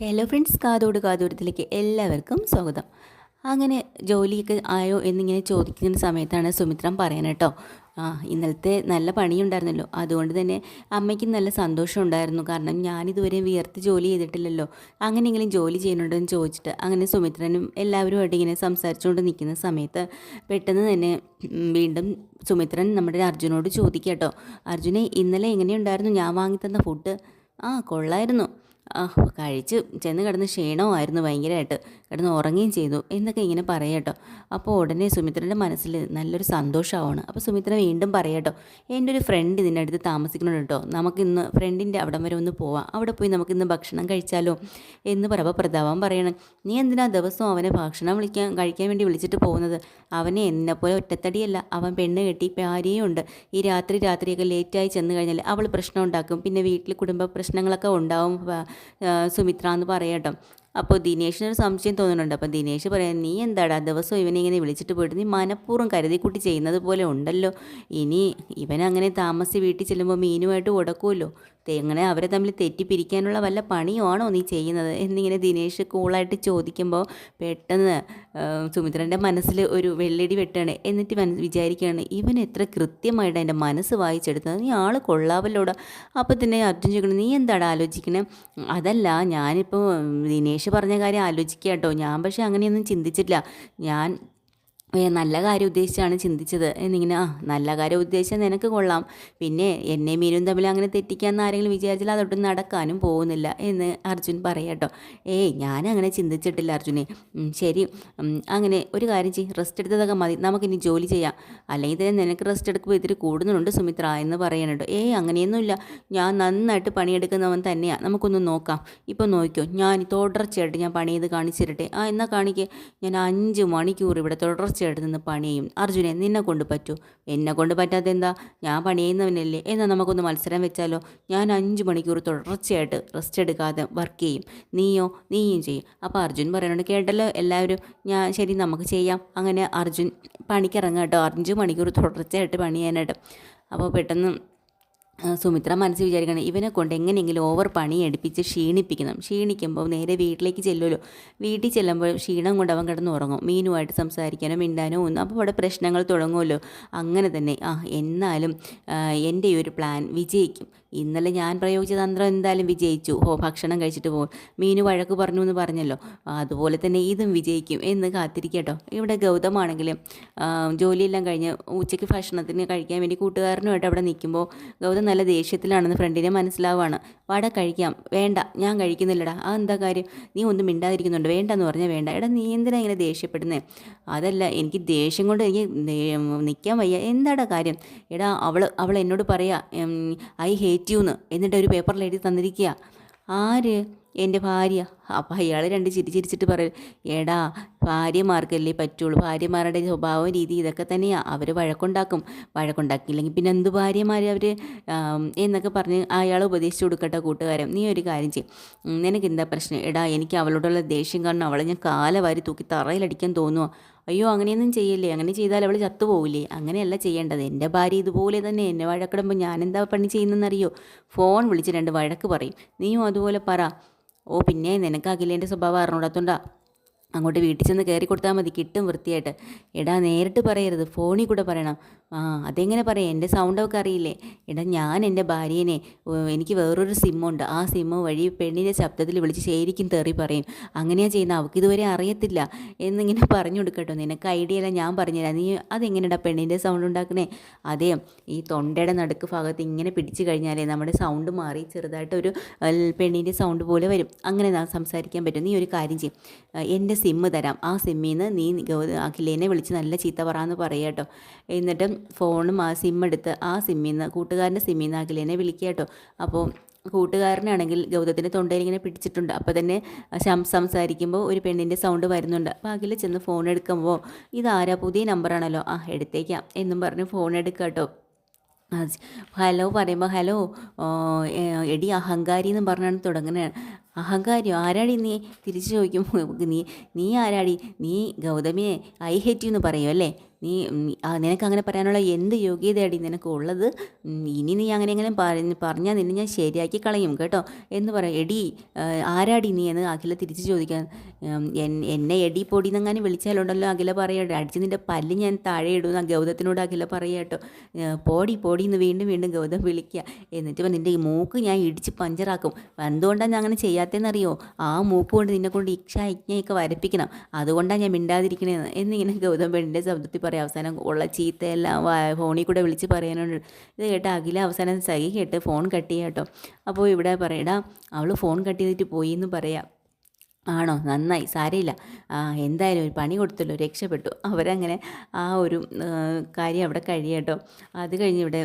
Hello friends കാതോട് കാതോരത്തിലേക്ക് എല്ലാവർക്കും സ്വാഗതം. അങ്ങനെ ജോലിയൊക്കെ ആയോ എന്നിങ്ങനെ ചോദിക്കുന്ന സമയത്താണ് സുമിത്രം പറയുന്നത് കേട്ടോ ആ ഇന്നലത്തെ നല്ല പണിയുണ്ടായിരുന്നല്ലോ. അതുകൊണ്ട് തന്നെ അമ്മയ്ക്ക് നല്ല സന്തോഷം ഉണ്ടായിരുന്നു. കാരണം ഞാനിതുവരെ വിയർത്ത് ജോലി ചെയ്തിട്ടില്ലല്ലോ. അങ്ങനെയെങ്കിലും ജോലി ചെയ്യുന്നുണ്ടോ എന്ന് ചോദിച്ചിട്ട് അങ്ങനെ സുമിത്രനും എല്ലാവരുമായിട്ട് ഇങ്ങനെ സംസാരിച്ചുകൊണ്ട് നിൽക്കുന്ന സമയത്ത് പെട്ടെന്ന് തന്നെ വീണ്ടും സുമിത്രൻ നമ്മുടെ അർജുനോട് ചോദിക്കട്ടോ കേട്ടോ അർജുനെ ഇന്നലെ എങ്ങനെയുണ്ടായിരുന്നു? ഞാൻ വാങ്ങി തന്ന ഫുഡ് ആ കൊള്ളായിരുന്നു. കഴിച്ച് ചെന്ന് കിടന്ന് ക്ഷീണമായിരുന്നു ഭയങ്കരമായിട്ട്. കിടന്ന് ഉറങ്ങുകയും ചെയ്തു എന്നൊക്കെ ഇങ്ങനെ പറയട്ടോ അപ്പോൾ ഉടനെ സുമിത്രന്റെ മനസ്സിൽ നല്ലൊരു സന്തോഷമാവാണ് അപ്പോൾ സുമിത്ര വീണ്ടും പറയട്ടോ എന്റെ ഒരു ഫ്രണ്ട് ഇതിന്റെ അടുത്ത് താമസിക്കുന്നുണ്ട് കേട്ടോ. നമുക്കിന്ന് ഫ്രണ്ടിന്റെ അവിടം വരെ ഒന്ന് പോവാം. അവിടെ പോയി നമുക്കിന്ന് ഭക്ഷണം കഴിച്ചാലോ? എന്ന് പറയുമ്പോൾ പ്രതാപം പറയണം നീ എന്തിനാ ദിവസവും അവനെ ഭക്ഷണം വിളിക്കാൻ കഴിക്കാൻ വേണ്ടി വിളിച്ചിട്ട് പോകുന്നത്? അവനെ എന്നെപ്പോലെ ഒറ്റത്തടിയല്ല. അവൻ പെണ്ണ് കെട്ടി ഭാര്യയും ഉണ്ട് ഈ രാത്രി രാത്രിയൊക്കെ ലേറ്റായി ചെന്ന് കഴിഞ്ഞാൽ അവൾ പ്രശ്നം ഉണ്ടാക്കും. പിന്നെ വീട്ടിൽ കുടുംബ പ്രശ്നങ്ങളൊക്കെ ഉണ്ടാവും സുമിത്ര എന്ന് പറയാട്ടോ അപ്പോൾ ദിനേഷിനൊരു സംശയം തോന്നുന്നുണ്ട്. അപ്പം ദിനേഷ് പറയാം നീ എന്താടാ ദിവസം ഇവനെ ഇങ്ങനെ വിളിച്ചിട്ട് പോയിട്ട് നീ മനഃപൂർവം കരുതിക്കുട്ടി ചെയ്യുന്നത് പോലെ ഉണ്ടല്ലോ. ഇനി ഇവനങ്ങനെ താമസിച്ച് വീട്ടിൽ ചെല്ലുമ്പോൾ മീനുമായിട്ട് ഉടക്കുമല്ലോ. എങ്ങനെ അവരെ തമ്മിൽ തെറ്റിപ്പിരിക്കാനുള്ള വല്ല പണിയുമാണോ നീ ചെയ്യുന്നത്? എന്നിങ്ങനെ ദിനേശ് കൂളായിട്ട് ചോദിക്കുമ്പോൾ പെട്ടെന്ന് സുമിത്രന്റെ മനസ്സിൽ ഒരു വെള്ളടി വെട്ടാണ്. എന്നിട്ട് മന വിചാരിക്കുകയാണ് ഇവൻ എത്ര കൃത്യമായിട്ട് എന്റെ മനസ്സ് വായിച്ചെടുത്തത്? നീ ആൾ കൊള്ളാവല്ലോടാ. അപ്പോൾ തന്നെ അർജുൻ ചോദിക്കണം നീ എന്താണ് ആലോചിക്കണേ? അതല്ല ഞാനിപ്പോൾ ദിനേശ് പറഞ്ഞ കാര്യം ആലോചിക്കുക കേട്ടോ ഞാൻ പക്ഷേ അങ്ങനെയൊന്നും ചിന്തിച്ചിട്ടില്ല. ഞാൻ നല്ല കാര്യം ഉദ്ദേശിച്ചാണ് ചിന്തിച്ചത്. എന്നിങ്ങനെ ആ നല്ല കാര്യം ഉദ്ദേശിച്ചാൽ നിനക്ക് കൊള്ളാം. പിന്നെ എന്നെ മീനും തമ്മിൽ അങ്ങനെ തെറ്റിക്കാമെന്ന് ആരെങ്കിലും വിചാരിച്ചാൽ അതൊട്ടും നടക്കാനും പോകുന്നില്ല എന്ന് അർജുൻ പറയട്ടോ ഏയ് ഞാൻ അങ്ങനെ ചിന്തിച്ചിട്ടില്ല അർജുനെ. ശരി. അങ്ങനെ ഒരു കാര്യം ചെയ്യും. റെസ്റ്റ് എടുത്തതൊക്കെ മതി. നമുക്കിനി ജോലി ചെയ്യാം. അല്ലെങ്കിൽ തന്നെ നിനക്ക് റെസ്റ്റ് എടുക്കുമ്പോൾ ഇത്തിരി കൂടുന്നുണ്ട് സുമിത്ര എന്ന് പറയണട്ടോ ഏയ് അങ്ങനെയൊന്നുമില്ല. ഞാൻ നന്നായിട്ട് പണിയെടുക്കുന്നവൻ തന്നെയാണ് നമുക്കൊന്ന് നോക്കാം. ഇപ്പോൾ നോക്കിയോ ഞാൻ തുടർച്ചയായിട്ട് ഞാൻ പണി ചെയ്ത് കാണിച്ചിരട്ടെ. ആ എന്നാൽ കാണിക്കേ. ഞാൻ അഞ്ച് മണിക്കൂർ ഇവിടെ തുടർച്ചയായിട്ട് നിന്ന് പണി ചെയ്യും അർജുനെ നിന്നെ കൊണ്ട് പറ്റൂ. എന്നെ കൊണ്ട് പറ്റാത്ത എന്താ ഞാൻ പണിയുന്നവനല്ലേ. എന്നാൽ നമുക്കൊന്ന് മത്സരം വെച്ചാലോ? ഞാൻ അഞ്ച് മണിക്കൂർ തുടർച്ചയായിട്ട് റെസ്റ്റ് എടുക്കാതെ വർക്ക് ചെയ്യും. നീയോ? നീയും ചെയ്യും. അപ്പോൾ അർജുൻ പറയുന്നുണ്ട് കേട്ടല്ലോ എല്ലാവരും. ഞാൻ ശരി നമുക്ക് ചെയ്യാം. അങ്ങനെ അർജുൻ പണിക്കിറങ്ങാം കേട്ടോ. അഞ്ച് മണിക്കൂർ തുടർച്ചയായിട്ട് പണി ചെയ്യാനായിട്ട് അപ്പോൾ പെട്ടെന്ന് സുമിത്ര മനസ്സിൽ വിചാരിക്കണം ഇവനെ കൊണ്ട് എങ്ങനെയെങ്കിലും ഓവർ പണി എടുപ്പിച്ച് ക്ഷീണിപ്പിക്കണം. ക്ഷീണിക്കുമ്പോൾ നേരെ വീട്ടിലേക്ക് ചെല്ലുമല്ലോ വീട്ടിൽ ചെല്ലുമ്പോൾ ക്ഷീണം കൊണ്ട് അവൻ കിടന്ന് ഉറങ്ങും. മീനുമായിട്ട് സംസാരിക്കാനോ മിണ്ടാനോ ഒന്നും. അപ്പോൾ അവിടെ പ്രശ്നങ്ങൾ തുടങ്ങുമല്ലോ അങ്ങനെ തന്നെ. ആ എന്നാലും എന്റെ ഈ ഒരു പ്ലാൻ വിജയിക്കും. ഇന്നലെ ഞാൻ പ്രയോഗിച്ച തന്ത്രം എന്തായാലും വിജയിച്ചു. ഓ ഭക്ഷണം കഴിച്ചിട്ട് പോകും മീനു വഴക്ക് പറഞ്ഞു എന്ന് പറഞ്ഞല്ലോ അതുപോലെ തന്നെ ഇതും വിജയിക്കും എന്ന് കാത്തിരിക്കട്ടോ. ഇവിടെ ഗൗതമാണെങ്കിലും ജോലിയെല്ലാം കഴിഞ്ഞ് ഉച്ചയ്ക്ക് ഭക്ഷണത്തിന് കഴിക്കാൻ വേണ്ടി കൂട്ടുകാരനുമായിട്ട് അവിടെ നിൽക്കുമ്പോൾ ഗൗതം നല്ല ദേഷ്യത്തിലാണെന്ന് ഫ്രണ്ടിനെ മനസ്സിലാവുകയാണ് വട കഴിക്കാം. വേണ്ട ഞാൻ കഴിക്കുന്നില്ലടാ. ആ എന്താ കാര്യം? നീ ഒന്നും മിണ്ടാതിരിക്കുന്നുണ്ട്? വേണ്ട എന്ന് പറഞ്ഞാൽ വേണ്ട. എടാ നീ എന്തിനാ ഇങ്ങനെ ദേഷ്യപ്പെടുന്നത് അതല്ല എനിക്ക് ദേഷ്യം കൊണ്ട് എനിക്ക് നിൽക്കാൻ വയ്യ. എന്താടാ കാര്യം? എടാ അവൾ അവൾ എന്നോട് പറയാ ഐ ഹേറ്റ് യു എന്ന് എന്നിട്ട് ഒരു പേപ്പറിൽ എഴുതി തന്നിരിക്കുക. ആര്? എന്റെ ഭാര്യ. അപ്പം അയാൾ രണ്ട് ചിരി ചിരിച്ചിട്ട് പറയും എടാ ഭാര്യമാർക്കല്ലേ പറ്റുള്ളൂ. ഭാര്യമാരുടെ സ്വഭാവം രീതി ഇതൊക്കെ തന്നെയാണ് അവർ വഴക്കുണ്ടാക്കും. വഴക്കുണ്ടാക്കിയില്ലെങ്കിൽ പിന്നെ എന്ത് ഭാര്യമാർ അവർ എന്നൊക്കെ പറഞ്ഞ് അയാൾ ഉപദേശിച്ചു കൊടുക്കട്ടെ കൂട്ടുകാരൻ. നീ ഒരു കാര്യം ചെയ്യും. നിനക്ക് എന്താ പ്രശ്നം? എടാ എനിക്ക് അവളോടുള്ള ദേഷ്യം കാരണം അവളെ ഞാൻ കാല വാരി തൂക്കി തറയിലടിക്കാൻ തോന്നുമോ അയ്യോ അങ്ങനെയൊന്നും ചെയ്യല്ലേ. അങ്ങനെ ചെയ്താൽ അവൾ ചത്തുപോകില്ലേ അങ്ങനെയല്ല ചെയ്യേണ്ടത്. എന്റെ ഭാര്യ ഇതുപോലെ തന്നെ എന്നെ വഴക്കിടുമ്പോൾ ഞാൻ എന്താ പണി ചെയ്യുന്നതെന്നറിയോ? ഫോൺ വിളിച്ച് രണ്ട് വഴക്ക് പറയും. നീയും അതുപോലെ പറ. ഓ പിന്നെ നിനക്ക് അഖിലേന്റെ സ്വഭാവം അറിഞ്ഞൂടാത്തോണ്ടാ. അങ്ങോട്ട് വീട്ടിൽ ചെന്ന് കയറി കൊടുത്താൽ മതി. കിട്ടും വൃത്തിയായിട്ട്. എടാ നേരിട്ട് പറയരുത്. ഫോണിൽ കൂടെ പറയണം. ആ അതെങ്ങനെ പറയാം? എന്റെ സൗണ്ടൊക്കെ അറിയില്ലേ? എടാ ഞാൻ എന്റെ ഭാര്യേനെ എനിക്ക് വേറൊരു സിമ്മുണ്ട് ആ സിമ്മ് വഴി പെണ്ണിന്റെ ശബ്ദത്തിൽ വിളിച്ച് ശരിക്കും തെറി പറയും. അങ്ങനെയാണ് ചെയ്യുന്നത് അവൾക്ക് ഇതുവരെ അറിയത്തില്ല. എന്നിങ്ങനെ പറഞ്ഞു കൊടുക്കട്ടോ. നിനക്ക് ഐഡിയ അല്ല ഞാൻ പറഞ്ഞുതരാം. നീ അതെങ്ങനെയാണ് പെണ്ണിന്റെ സൗണ്ട് ഉണ്ടാക്കണേ അതേ ഈ തൊണ്ടയുടെ നടുക്ക് ഭാഗത്ത് ഇങ്ങനെ പിടിച്ചു കഴിഞ്ഞാലേ നമ്മുടെ സൗണ്ട് മാറി ചെറുതായിട്ടൊരു പെണ്ണിന്റെ സൗണ്ട് പോലെ വരും. അങ്ങനെ സംസാരിക്കാൻ പറ്റും. നീ ഒരു കാര്യം ചെയ്യും. എന്റെ സിമ്മ് തരാം. ആ സിമ്മിൽ നിന്ന് നീ അഖിലേനെ വിളിച്ച് നല്ല ചീത്ത പറയാന്ന് പറയാട്ടോ എന്നിട്ട് ഫോണും ആ സിം എടുത്ത് ആ സിമ്മിൽ നിന്ന് കൂട്ടുകാരന്റെ സിമ്മിൽ നിന്ന് അഖിലേനെ വിളിക്കുക അപ്പോൾ കൂട്ടുകാരനാണെങ്കിൽ ഗൗതത്തിന്റെ തൊണ്ടയിൽ ഇങ്ങനെ പിടിച്ചിട്ടുണ്ട്. അപ്പോൾ തന്നെ സംസാരിക്കുമ്പോൾ ഒരു പെണ്ണിന്റെ സൗണ്ട് വരുന്നുണ്ട്. അപ്പോൾ അഖിൽ ചെന്ന് ഫോൺ എടുക്കുമ്പോൾ ഇതാരാ? പുതിയ നമ്പറാണല്ലോ ആ എടുത്തേക്കാം. എന്നും പറഞ്ഞ് ഫോൺ എടുക്കാട്ടോ ഹലോ പറയുമ്പോൾ ഹലോ എടി അഹങ്കാരി എന്ന് പറഞ്ഞാണ് തുടങ്ങുന്നത് അഹങ്കാരിയോ? ആരാടി നീ? തിരിച്ചു ചോദിക്കുമ്പോൾ നീ നീ ആരാടി? നീ ഗൗതമിയെ ഐ ഹേറ്റ് എന്ന് പറയും അല്ലേ? നീ നിനക്ക് അങ്ങനെ പറയാനുള്ള എന്ത് യോഗ്യതയാടി നിനക്ക് ഉള്ളത് ഇനി നീ അങ്ങനെ എങ്ങനെ പറഞ്ഞ് പറഞ്ഞാൽ നിന്നെ ഞാൻ ശരിയാക്കി കളയും കേട്ടോ? എന്ന് പറയാം എടി ആരാടി നീ എന്ന് അഖില തിരിച്ച് ചോദിക്കാൻ. എന്നെ എടി പൊടി എന്നങ്ങനെ വിളിച്ചാലുണ്ടല്ലോ അഖില പറയട്ടെ അടിച്ച് നിന്റെ പല്ല് ഞാൻ താഴെ ഇടുന്ന ഗൗതത്തിനോട് അഖില പറയട്ടോ പോടി പോടി എന്ന് വീണ്ടും വീണ്ടും ഗൗതം വിളിക്കുക എന്നിട്ട് ഇപ്പം നിന്റെ ഈ മൂക്ക് ഞാൻ ഇടിച്ച് പഞ്ചറാക്കും. എന്തുകൊണ്ടാണ് ഞാൻ അങ്ങനെ ചെയ്യാത്തതെന്നറിയോ ആ മൂക്ക് കൊണ്ട് നിന്നെ കൊണ്ട് ഇക്ഷ ഇജ്ഞയൊക്കെ വരപ്പിക്കണം. അതുകൊണ്ടാണ് ഞാൻ മിണ്ടാതിരിക്കണേന്ന് എന്നിങ്ങനെ ഗൗതം പെണ്ണിന്റെ ശബ്ദത്തിൽ പറയാം. അവസാനം ഉള്ള ചീത്തയെല്ലാം ഫോണിൽ കൂടെ വിളിച്ച് പറയാനുണ്ട്. ഇത് കേട്ട് അഖില അവസാനം സഹി കേട്ട് ഫോൺ കട്ട് ചെയ്യാം കേട്ടോ. അപ്പോൾ ഇവിടെ പറയടാ അവൾ ഫോൺ കട്ട് ചെയ്തിട്ട് പോയി എന്ന് പറയാം. ആണോ? നന്നായി. സാരയില്ല എന്തായാലും ഒരു പണി കൊടുത്തല്ലോ. രക്ഷപ്പെട്ടു. അവരങ്ങനെ ആ ഒരു കാര്യം അവിടെ കഴിയട്ടോ അത് കഴിഞ്ഞ് ഇവിടെ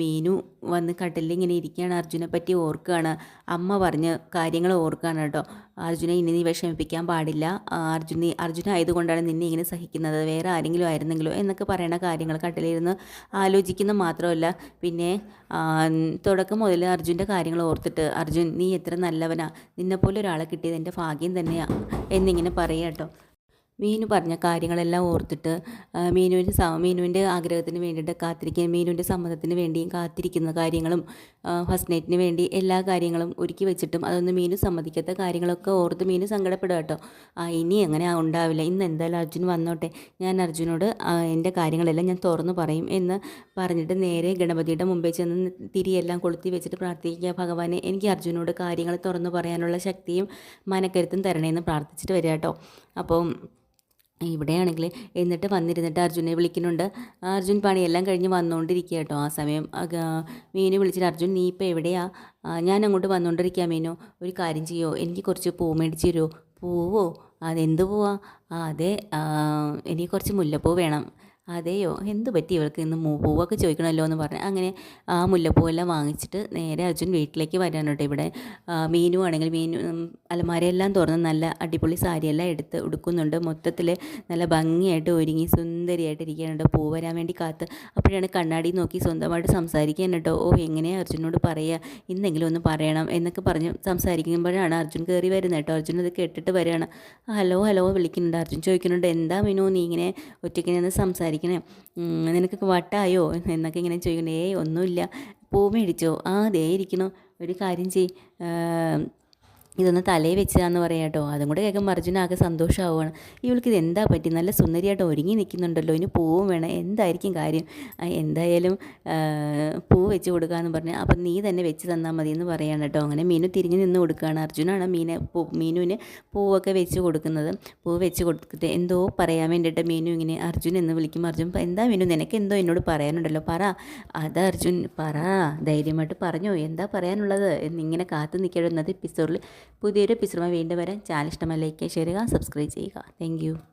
മീനു വന്ന് കട്ടിലിങ്ങനെ ഇരിക്കുകയാണ്. അർജുനെ പറ്റി ഓർക്കുകയാണ്. അമ്മ പറഞ്ഞ് കാര്യങ്ങൾ ഓർക്കുകയാണ് കേട്ടോ. അർജുനെ ഇനി നീ വിഷമിപ്പിക്കാൻ പാടില്ല. അർജുന അർജുന ആയതുകൊണ്ടാണ് നിന്നെ ഇങ്ങനെ സഹിക്കുന്നത്. വേറെ ആരെങ്കിലും ആയിരുന്നെങ്കിലോ എന്നൊക്കെ പറയണ കാര്യങ്ങൾ കട്ടിലിരുന്ന് ആലോചിക്കുന്നത് മാത്രമല്ല. പിന്നെ തുടക്കം മുതൽ അർജുന്റെ കാര്യങ്ങൾ ഓർത്തിട്ട് അർജുൻ നീ എത്ര നല്ലവനാ. നിന്നെപ്പോലെ ഒരാളെ കിട്ടിയത് എന്റെ ഭാഗ്യം തന്നെയാണ് എന്നിങ്ങനെ പറയുക കേട്ടോ. മീനു പറഞ്ഞ കാര്യങ്ങളെല്ലാം ഓർത്തിട്ട് മീനുവിന്റെ മീനുവിന്റെ ആഗ്രഹത്തിന് വേണ്ടിയിട്ട് കാത്തിരിക്കാൻ മീനുവിന്റെ സമ്മതത്തിന് വേണ്ടിയും കാത്തിരിക്കുന്ന കാര്യങ്ങളും ഫസ്റ്റ് നൈറ്റിന് വേണ്ടി എല്ലാ കാര്യങ്ങളും ഒരുക്കി വെച്ചിട്ടും അതൊന്നും മീനു സമ്മതിക്കാത്ത കാര്യങ്ങളൊക്കെ ഓർത്ത് മീനു സങ്കടപ്പെടുക കേട്ടോ. ആ ഇനി അങ്ങനെ ഉണ്ടാവില്ല? ഇന്ന് എന്തായാലും അർജുൻ വന്നോട്ടെ. ഞാൻ അർജുനോട് എന്റെ കാര്യങ്ങളെല്ലാം ഞാൻ തുറന്നു പറയും എന്ന് പറഞ്ഞിട്ട് നേരെ ഗണപതിയുടെ മുമ്പിൽ ചെന്ന് തിരിയെല്ലാം കൊളുത്തി വെച്ചിട്ട് പ്രാർത്ഥിക്കുക. ഭഗവാനെ എനിക്ക് അർജുനോട് കാര്യങ്ങൾ തുറന്നു പറയാനുള്ള ശക്തിയും മനക്കരുത്തും തരണേന്ന് പ്രാർത്ഥിച്ചിട്ട് വരിക കേട്ടോ. അപ്പം ഇവിടെയാണെങ്കിൽ എന്നിട്ട് വന്നിരുന്നിട്ട് അർജുനെ വിളിക്കുന്നുണ്ട്. അർജുൻ പണിയെല്ലാം കഴിഞ്ഞ് വന്നുകൊണ്ടിരിക്കുക കേട്ടോ. ആ സമയം മീനു വിളിച്ചിട്ട് അർജുൻ നീ ഇപ്പോൾ എവിടെയാ? ഞാൻ അങ്ങോട്ട് വന്നുകൊണ്ടിരിക്കുക മീനു. ഒരു കാര്യം ചെയ്യോ? എനിക്ക് കുറച്ച് പൂ മേടിച്ച് തരുമോ പൂവോ? അതെന്ത് പൂവാ? അതെ. എനിക്ക് കുറച്ച് മുല്ലപ്പൂ വേണം. അതെയോ? എന്ത് പറ്റി ഇവർക്ക് ഇന്ന് പൂവൊക്കെ ചോദിക്കണമല്ലോ എന്ന് പറഞ്ഞ് അങ്ങനെ ആ മുല്ലപ്പൂവെല്ലാം വാങ്ങിച്ചിട്ട് നേരെ അർജുൻ വീട്ടിലേക്ക് വരാൻ കേട്ടോ ഇവിടെ. മീനു ആണെങ്കിൽ മീനു അലമാരയെല്ലാം തുറന്ന് നല്ല അടിപൊളി സാരിയെല്ലാം എടുത്ത് ഉടുക്കുന്നുണ്ട്. മൊത്തത്തിൽ നല്ല ഭംഗിയായിട്ട് ഒരുങ്ങി സുന്ദരിയായിട്ട് ഇരിക്കാനുണ്ട് പൂ വരാൻ വേണ്ടി കാത്ത് അപ്പോഴാണ് കണ്ണാടി നോക്കി സ്വന്തമായിട്ട് സംസാരിക്കാൻ കേട്ടോ. ഓ എങ്ങനെയാണ് അർജുനോട് പറയുക ഇന്നെങ്കിലും ഒന്ന് പറയണം എന്നൊക്കെ പറഞ്ഞ് സംസാരിക്കുമ്പോഴാണ് അർജുൻ കയറി വരുന്നത് കേട്ടോ. അർജുൻ അത് കേട്ടിട്ട് വരികയാണ്. ഹലോ ഹലോ വിളിക്കുന്നുണ്ട്. അർജുൻ ചോദിക്കുന്നുണ്ട് എന്താ മീനു നീ ഇങ്ങനെ ഒറ്റയ്ക്ക് നിന്ന് സംസാരിക്കണേ നിനക്ക് നിനക്കൊക്കെ വട്ടായോ? എന്നൊക്കെ ഇങ്ങനെ ചോദിക്കണേ. ഏയ് ഒന്നുമില്ല. പൂ മേടിച്ചോ? ആ ദേ ഇരിക്കണോ. ഒരു കാര്യം ചെയ് ഇതൊന്ന് തലയിൽ വെച്ചതാന്ന് പറയാം കേട്ടോ. അതും കൂടെ കേൾക്കുമ്പോൾ അർജുനാകെ സന്തോഷമാവുകയാണ് ഇവൾക്ക് ഇത് എന്താ പറ്റി? നല്ല സുന്ദരിയായിട്ട് ഒരുങ്ങി നിൽക്കുന്നുണ്ടല്ലോ. ഇനി പൂവും വേണം. എന്തായിരിക്കും കാര്യം? എന്തായാലും പൂ വെച്ച് കൊടുക്കാമെന്ന് പറഞ്ഞാൽ അപ്പം നീ തന്നെ വെച്ച് തന്നാൽ മതി എന്ന് പറയാണ് കേട്ടോ. അങ്ങനെ മീനു തിരിഞ്ഞ് നിന്ന് കൊടുക്കുകയാണ് അർജുനാണ് മീനെ മീനുവിന് പൂവൊക്കെ വെച്ച് കൊടുക്കുന്നത്. പൂ വെച്ച് കൊടുത്തിട്ട് എന്തോ പറയാൻ വേണ്ടിയിട്ട് മീനു ഇങ്ങനെ അർജുൻ എന്ന് വിളിക്കും അർജുൻ എന്താ മീനു? നിനക്ക് എന്തോ എന്നോട് പറയാനുണ്ടല്ലോ. പറ. അത് അർജുൻ പറ. ധൈര്യമായിട്ട് പറഞ്ഞോ. എന്താ പറയാനുള്ളത്? എന്നിങ്ങനെ കാത്തു നിൽക്കണം എപ്പിസോഡിൽ പുതിയൊരു എപ്പിസോഡുമായി വീണ്ടും വരാൻ ചാനൽ ഇഷ്ടമായി ലൈക്ക് ചെയ്യുക സബ്സ്ക്രൈബ് ചെയ്യുക. താങ്ക്